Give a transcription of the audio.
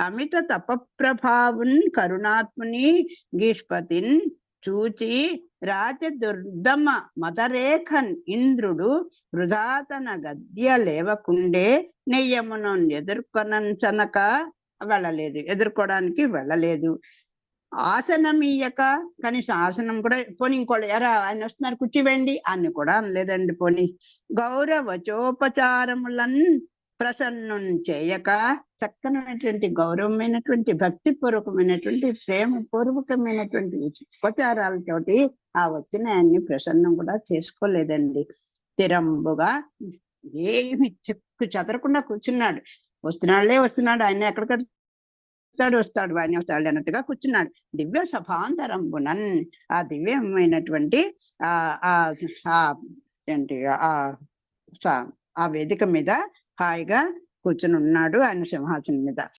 అమిత తపప్రభావున్ కరుణాత్ముని గీష్పతిన్ చూచి రాజ దుర్దమ మదరేఖన్ ఇంద్రుడు వృధాతన గద్య లేవకుండే నెయ్యమును ఎదుర్కొనంచనక వెళ్ళలేదు. ఎదుర్కోవడానికి వెళ్ళలేదు. ఆసనమీయక కనీసం ఆసనం కూడా పోనీ ఇంకోళ్ళు ఎరా ఆయన వస్తున్నారు కూర్చోవేండి అని కూడా అనలేదండి పోనీ. గౌరవచోపచారములన్ ప్రసన్నం చేయక చక్కనైనటువంటి గౌరవమైనటువంటి భక్తి పూర్వకమైనటువంటి ప్రేమ పూర్వకమైనటువంటి ఉపచారాలతోటి ఆ వచ్చిన ఆయన్ని ప్రసన్నం కూడా చేసుకోలేదండి. తిరంబుగా ఏమి చెక్కు చెదరకుండా కూర్చున్నాడు. వస్తున్నాడులే వస్తున్నాడు. ఆయన ఎక్కడికి వస్తాడు వస్తాడు. ఆయన వస్తాడు అన్నట్టుగా కూర్చున్నాడు. దివ్య సభాంతరంబునన్. ఆ దివ్యమైనటువంటి ఆ ఆ ఆ ఏంటి ఆ ఆ వేదిక మీద హాయిగా కూర్చుని ఉన్నాడు ఆయన సింహాసనం మీద.